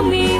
me